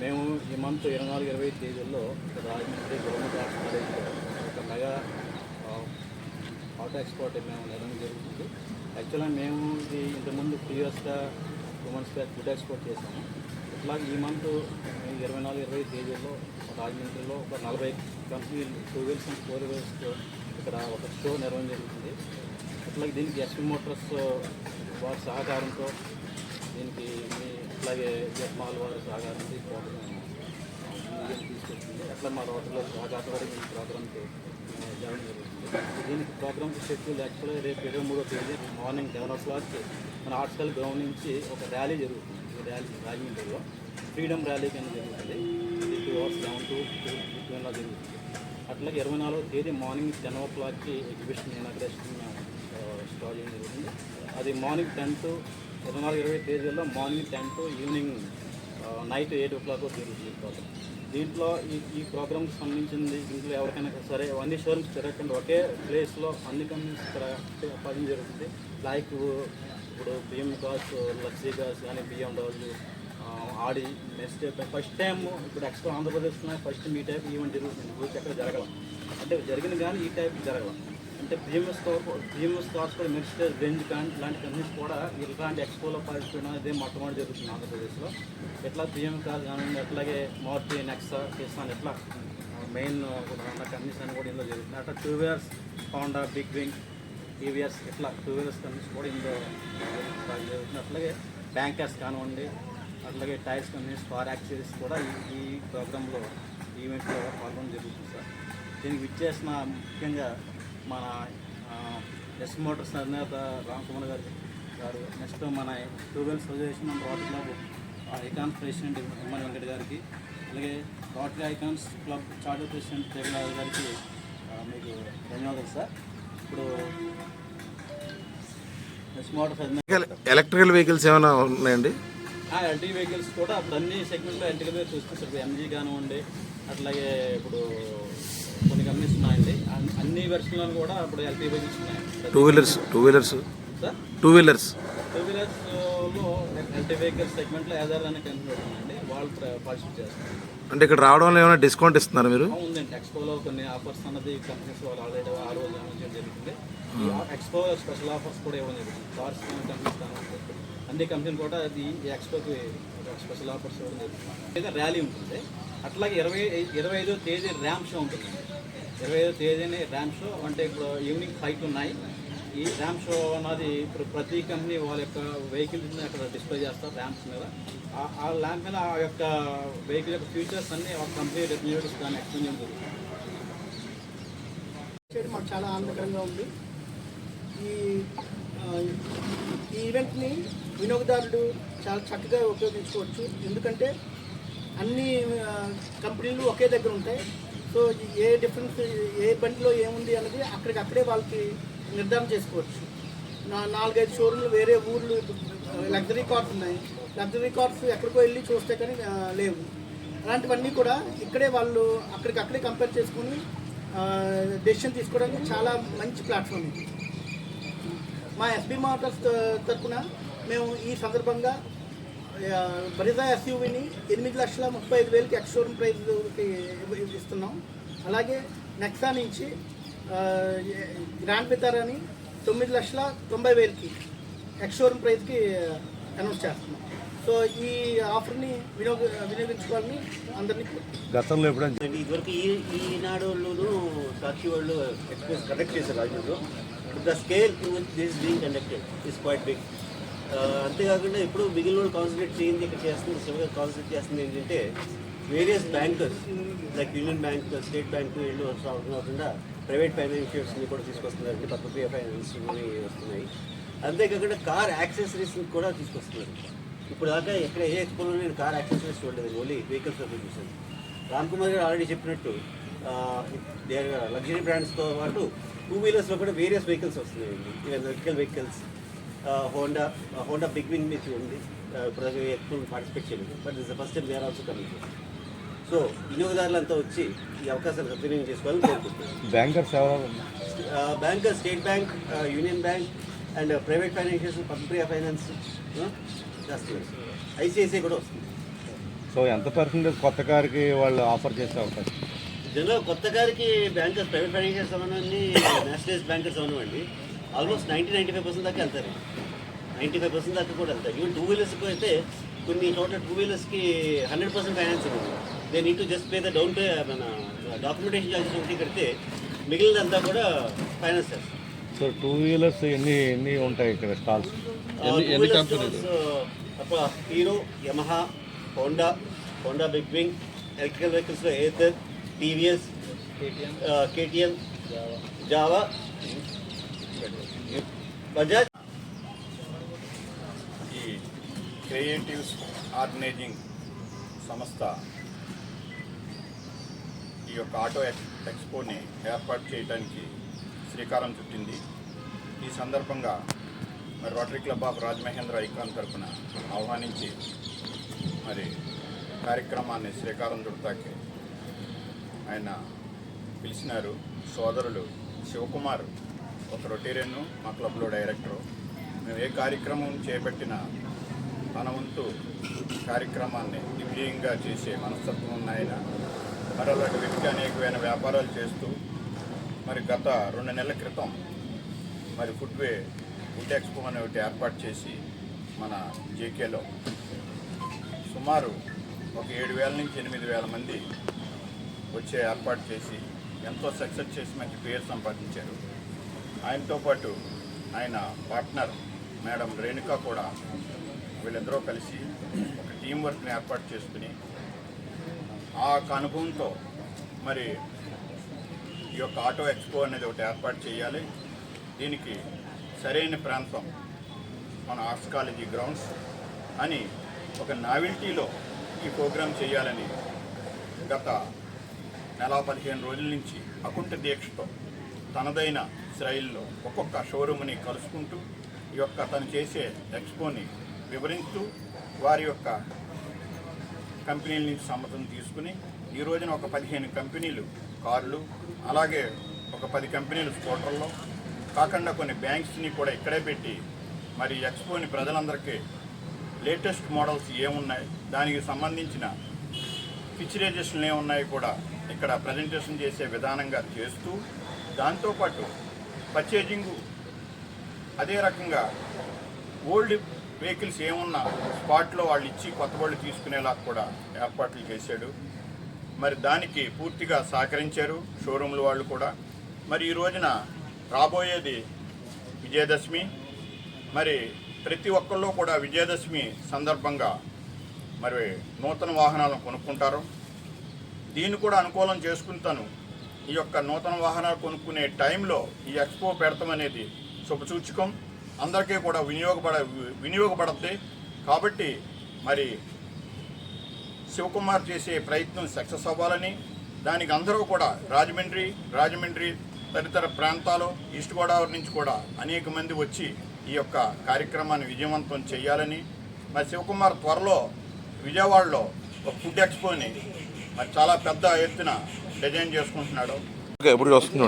మేము ఈ మంత్ ఇరవై నాలుగు ఇరవై ఐదు తేదీల్లో రాజమండ్రి గవర్నమెంట్ ఆర్ట్స్ కాలేజ్లో ఒక మెగా ఆ, ఆటో ఎక్స్పోర్ట్ మేము నిర్వహణ జరుగుతుంది. యాక్చువల్గా మేము ఇది ఇంతకుముందు ప్రీవియస్గా ఉమెన్స్గా ఫుడ్ ఎక్స్పోర్ట్ చేసాము ఇట్లా ఈ మంత్ ఇరవై నాలుగు ఇరవై తేదీల్లో రాజమండ్రిలో ఒక నలభై కంపెనీలు two wheels and four wheels ఇక్కడ ఒక షో నిర్వహణ జరుగుతుంది. అట్లాగే దీనికి ఎస్పీ మోటార్స్ వారి సహకారంతో అలాగే అట్లాగే వారు వారి ఈ ప్రోగ్రామ్ తీసుకొచ్చింది. అట్లా మా రోడ్లో సహకారపడి ఈ ప్రోగ్రామ్కి జాయిన్ జరుగుతుంది. దీనికి ప్రోగ్రామ్ షెడ్యూల్ యాక్చువల్గా రేపు ఇరవై మూడో తేదీ మార్నింగ్ లెవెన్ ఓ క్లాక్కి మన ఆర్ట్స్కల్ గ్రౌండ్ నుంచి ఒక ర్యాలీ జరుగుతుంది. ఈ ర్యాలీ రాజమండ్రిలో ఫ్రీడమ్ ర్యాలీ కింద జరుగుతుంది. ఇది two hours eleven to two టూలా జరుగుతుంది. అట్లాగే ఇరవై నాలుగో తేదీ మార్నింగ్ టెన్ ఓ క్లాక్కి ఎగ్జిబిషన్ ఇనాగ్రేషన్ స్టార్ట్ చేయడం జరుగుతుంది. అది మార్నింగ్ టెన్ టు ఇరవై నాలుగు ఇరవై తేదీల్లో morning ten to evening night eight o'clock జరుగుతుంది ఈ ప్రోగ్రామ్ దీంట్లో ఈ ఈ ప్రోగ్రామ్కి సంబంధించింది దీంట్లో ఎవరికైనా సరే అన్ని షోరూమ్స్ తిరగకుండా ఒకే ప్లేస్లో అన్ని కంపెనీస్ ఇక్కడ పని జరుగుతుంది. లైక్ ఇప్పుడు బిఎం కార్స్ లక్సీ కార్స్ కానీ BMW Audi next first time ఇప్పుడు ఎక్స్ట్రా ఆంధ్రప్రదేశ్లో ఫస్ట్ మీ టైప్ ఈవెంట్ జరుగుతుంది. ఊరికి ఎక్కడ జరగలం. అంటే జరిగిన కానీ ఈ టైప్ జరగలం. అంటే బిఎంఎస్ బిఎంఎస్ కార్స్ కూడా మెర్సిడెస్ బెంజ్ కానీ ఇలాంటి కంపెనీస్ కూడా ఇలాంటి ఎక్స్పోలో పార్టిసిపేట్ అనేది మొట్టమొదటి జరుగుతుంది ఆంధ్రప్రదేశ్లో. ఎట్లా బిఎం కార్ కానీ అట్లాగే మారుతి నెక్సా కిసాన్ ఎట్లా మెయిన్ కంపెనీస్ అని కూడా ఇందులో జరుగుతుంది అట్లా two wheelers Honda Big Wing TVS ఇట్లా టూ వీలర్స్ కంపెనీస్ కూడా ఇందులో జరుగుతుంది అట్లాగే బ్యాంకర్స్ కానివ్వండి అట్లాగే టైర్స్ కంపెనీస్ కార్ యాక్సరీస్ కూడా ఈ ఈ ప్రోగ్రాంలో ఈవెంట్లో పాల్గొనడం జరుగుతుంది సార్. దీనికి విచ్చేసిన ముఖ్యంగా మన ఎస్ మోటార్స్ అధినేత రామ్ కుమార్ గారు గారు నెక్స్ట్ మన two wheelers association and Rotary Club icons president MN Venkata గారికి అలాగే Rotary icons club charter president Jagannath గారికి మీకు ధన్యవాదాలు సార్. ఇప్పుడు ఎస్ మోటార్స్ అధినేత ఎలక్ట్రికల్ వెహికల్స్ ఏమైనా ఉన్నాయండి? ఎల్టీ వెహికల్స్ కూడా అప్పుడు అన్ని సెగ్మెంట్లో వెహికల్స్ చూసుకుంటారు ఇప్పుడు ఎంజీ కానివ్వండి అట్లాగే ఇప్పుడు కొన్ని కంపెనీస్ ఉన్నాయండి. అన్- అన్ని వెర్షన్లో కూడా ఇప్పుడు ఎల్టీ వెహికల్స్ ఉన్నాయి. Two wheelers two wheelers sir two wheelers two వీలర్స్లో LT vehicles సెగ్మెంట్లో ఏదార్ అనే కంపెనీ ఉందండి. వాళ్ళు పార్టిసిపేట్ చేస్తారు అంటే ఇక్కడ రావడం వల్ల ఏమైనా డిస్కౌంట్ ఇస్తున్నారు మీరు? ఉందండి. ఎక్స్పోలో కొన్ని ఆఫర్స్ అన్నది కంపెనీస్ వాళ్ళు ఆల్రెడీ ఆ రోజు అనౌన్స్ జరుగుతుంది ఎక్స్పో స్పెషల్ ఆఫర్స్ కూడా ఇవ్వడం జరుగుతుంది కార్స్ కంపెనీస్ అన్ని కంపెనీలు కూడా అది ఎక్స్పోకి స్పెషల్ ఆఫర్స్ ఇవ్వడం జరుగుతుంది ర్యాలీ ఉంటుంది. అట్లాగే ఇరవై ఇరవై ఐదో తేదీ ర్యామ్ షో ఉంటుంది. ఇరవై ఐదో తేదీని ర్యామ్ షో అంటే ఇప్పుడు ఈవినింగ్ ఫైవ్ ఉన్నాయి. ఈ ర్యామ్ షో అన్నది ఇప్పుడు ప్రతి కంపెనీ వాళ్ళ యొక్క వెహికల్స్ అక్కడ డిస్ప్లే చేస్తారు ర్యామ్స్ మీద. ఆ- ల్యాంప్ మీద ఆ యొక్క వెహికల్ యొక్క ఫీచర్స్ అన్ని ఒక కంపెనీ రివ్యూస్ దాన్ని ఎక్స్ప్లెయిన్ చేయడం జరుగుతుంది. మాకు చాలా ఆనందకరంగా ఉంది. ఈ ఈ ఈవెంట్ని వినియోగదారుడు చాలా చక్కగా ఉపయోగించుకోవచ్చు. ఎందుకంటే అన్ని కంపెనీలు ఒకే దగ్గర ఉంటాయి. సో ఏ డిఫరెన్స్ ఏ బండిలో ఏముంది అన్నది అక్కడికక్కడే వాళ్ళకి నిర్ధారణ చేసుకోవచ్చు. నా నాలుగైదు షోరూమ్లు వేరే ఊర్లు లగ్జరీ కార్స్ ఉన్నాయి. లగ్జరీ కార్స్ ఎక్కడికో వెళ్ళి చూస్తే కానీ లేవు. అలాంటివన్నీ కూడా ఇక్కడే వాళ్ళు అక్కడికి అక్కడే కంపేర్ చేసుకుని డెసిషన్ తీసుకోవడానికి చాలా మంచి ప్లాట్ఫామ్ ఇది. మా ఎస్బీ మోటార్స్ తరఫున మేము ఈ సందర్భంగా బరిజా ఎస్యూవిని ఎనిమిది లక్షల ముప్పై ఐదు వేలకి ఎక్స్ షోరూమ్ ప్రైజ్కి ఇస్తున్నాం. అలాగే నెక్సా నుంచి గ్రాండ్ పితారాని తొమ్మిది లక్షల తొంభై వేలకి ఎక్స్ షోరూమ్ ప్రైజ్కి అనౌన్స్ చేస్తున్నాం. సో ఈ ఆఫర్ని వినియోగ వినియోగించుకోవాలని అందరినీ. గతంలో ఎప్పుడైనా ఇదివరకు ఈ ఈనాడు వాళ్ళును సాక్షి వాళ్ళు ఎక్స్పోజ్ కండక్ట్ చేశారు రాజమండ్రిలో. The scale this being conducted is quite big అంతేకాకుండా ఇప్పుడు మిగిలిన వాళ్ళు కాన్సన్ట్రేట్ చేయింది ఇక్కడ చేస్తుంది శివగా కాన్సన్ట్రేట్ చేస్తుంది ఏంటంటే various bankers like Union Bank State Bank వీళ్ళు అవసరం కాకుండా ప్రైవేట్ ఫైనాన్షియల్స్ని కూడా తీసుకొస్తున్నారు. అంటే పద్మప్రియ ఫైనాన్స్ వస్తున్నాయి. అంతేకాకుండా కార్ యాక్సెసరీస్ని కూడా తీసుకొస్తున్నారు. ఇప్పుడు దాకా ఎక్కడ ఏ ఎక్స్పోలో నేను కార్ యాక్సెసరీస్ చూడలేదు ఓన్లీ వెహికల్స్ చూసాను రామ్ కుమార్ గారు ఆల్రెడీ చెప్పినట్టు లగ్జరీ బ్రాండ్స్తో పాటు టూ వీలర్స్లో కూడా వేరియస్ వెహికల్స్ వస్తున్నాయండి. Even electrical vehicles Honda Honda Big Wing మీద ఉంది. ఇప్పుడు ఎక్కువ పార్టిసిపేట్ చేయలేదు. But this first time they are also coming so వినియోగదారులంతా వచ్చి ఈ అవకాశాన్ని సద్వినియోగం చేసుకోవాలని కోరుకుంటున్నాను bankers bank State Bank Union Bank and private financials public finance చేస్తున్నారు ఐసిఐసిఐ కూడా వస్తుంది. సో ఎంత పర్సెంటేజ్ కొత్త కార్కి వాళ్ళు ఆఫర్ చేసే అవకాశం? జనరల్ కొత్త గారికి బ్యాంకర్స్ ప్రైవేట్ ఫైనాన్షియల్స్ అవనండి నేషనలైజ్ బ్యాంకర్స్ అవనివ్వండి almost ninety ninety five percent దాకా వెళ్తారు. నైంటీ ఫైవ్ పర్సెంట్ దాకా కూడా వెళ్తారు. ఈవెన్ టూ వీలర్స్కి అయితే కొన్ని చోట్ల టూ వీలర్స్కి హండ్రెడ్ పర్సెంట్ ఫైనాన్సింగ్ ఉంది. They need to just pay the down pay మన డాక్యుమెంటేషన్ చార్జెస్ ఒకటి కడితే మిగిలినంతా కూడా ఫైనాన్స్ చేస్తారు. సో టూ వీలర్స్ ఎన్ని ఎన్ని ఉంటాయి ఇక్కడ స్టాల్స్ ఎన్ని కంపెనీలు Hero Yamaha Honda Honda Big Wing electrical వెహికల్స్లో Ather TVS KTM Jawa Bajaj ఈ క్రియేటివ్స్ ఆర్గనైజింగ్ సంస్థ ఈ యొక్క ఆటో ఎక్స్ ఎక్స్పోని ఏర్పాటు చేయడానికి శ్రీకారం చుట్టింది. ఈ సందర్భంగా మరి Rotary Club of Rajamahendra icon తరఫున ఆహ్వానించి మరి కార్యక్రమాన్ని శ్రీకారం చుడతాకి ఆయన పిలిచినారు సోదరులు శివకుమార్. ఒక రొటీరియన్ మా క్లబ్లో డైరెక్టరు. మేము ఏ కార్యక్రమం చేపట్టినా మన వంతు కార్యక్రమాన్ని దివ్యంగా చేసే మనస్తత్వం ఉన్న ఆయన మరి అలాంటి వ్యక్తి అనేకమైన వ్యాపారాలు చేస్తూ మరి గత రెండు నెలల క్రితం మరి ఫుడ్వే ఫుడ్ ఎక్స్పో అనే ఒకటి ఏర్పాటు చేసి మన జేకేలో సుమారు ఒక ఏడు వేల నుంచి ఎనిమిది వేల మంది వచ్చే ఏర్పాటు చేసి ఎంతో సక్సెస్ చేసి మంచి పేరు సంపాదించారు. ఆయనతో పాటు ఆయన పార్ట్నర్ మేడం రేణుక కూడా వీళ్ళిద్దరూ కలిసి ఒక టీం వర్క్ని ఏర్పాటు చేసుకుని ఆ యొక్క అనుభవంతో మరి ఈ యొక్క ఆటో ఎక్స్పో అనేది ఒకటి ఏర్పాటు చేయాలి. దీనికి సరైన ప్రాంతం మన ఆర్ట్స్ కాలేజీ గ్రౌండ్స్ అని ఒక నావిల్టీలో ఈ ప్రోగ్రాం చేయాలని గత నెల పదిహేను రోజుల నుంచి అకుంఠ దీక్షతో తనదైన ఇజ్రాయిల్లో ఒక్కొక్క షోరూమ్ని కలుసుకుంటూ ఈ యొక్క తను చేసే ఎక్స్పోని వివరిస్తూ వారి యొక్క కంపెనీల నుంచి సమ్మతం తీసుకుని ఈ రోజున ఒక పదిహేను కంపెనీలు కార్లు అలాగే ఒక పది కంపెనీలు స్కూటర్లు కాకుండా కొన్ని బ్యాంక్స్ని కూడా ఇక్కడే పెట్టి మరి ఎక్స్పోని ప్రజలందరికీ లేటెస్ట్ మోడల్స్ ఏమున్నాయి దానికి సంబంధించిన పిక్చరైజేషన్లు ఏమున్నాయి కూడా ఇక్కడ ప్రజెంటేషన్ చేసే విధానంగా చేస్తూ దాంతోపాటు పర్చేజింగు. అదే రకంగా ఓల్డ్ వెహికల్స్ ఏమున్నా స్పాట్లో వాళ్ళు ఇచ్చి కొత్త వాళ్ళు తీసుకునేలా కూడా ఏర్పాట్లు చేశాడు. మరి దానికి పూర్తిగా సహకరించారు షోరూమ్ల వాళ్ళు కూడా. మరి ఈ రోజున రాబోయేది విజయదశమి. మరి ప్రతి ఒక్కళ్ళు కూడా విజయదశమి సందర్భంగా మరి నూతన వాహనాలను కొనుక్కుంటారు. దీన్ని కూడా అనుకూలం చేసుకుంటాను. ఈ యొక్క నూతన వాహనాలు కొనుక్కునే టైంలో ఈ ఎక్స్పో పెడతామనేది శుభసూచకం. అందరికీ కూడా వినియోగపడ వినియోగపడద్ది. కాబట్టి మరి శివకుమార్ చేసే ప్రయత్నం సక్సెస్ అవ్వాలని దానికి అందరూ కూడా రాజమండ్రి రాజమండ్రి తదితర ప్రాంతాలు ఈస్ట్ గోదావరి నుంచి కూడా అనేక మంది వచ్చి ఈ యొక్క కార్యక్రమాన్ని విజయవంతం చేయాలని మరి శివకుమార్ త్వరలో విజయవాడలో ఒక ఫుడ్ ఎక్స్పోని మరి చాలా పెద్ద ఎత్తున డిజైన్ చేసుకుంటున్నాడు. ఓకే ఇప్పుడు వస్తుంది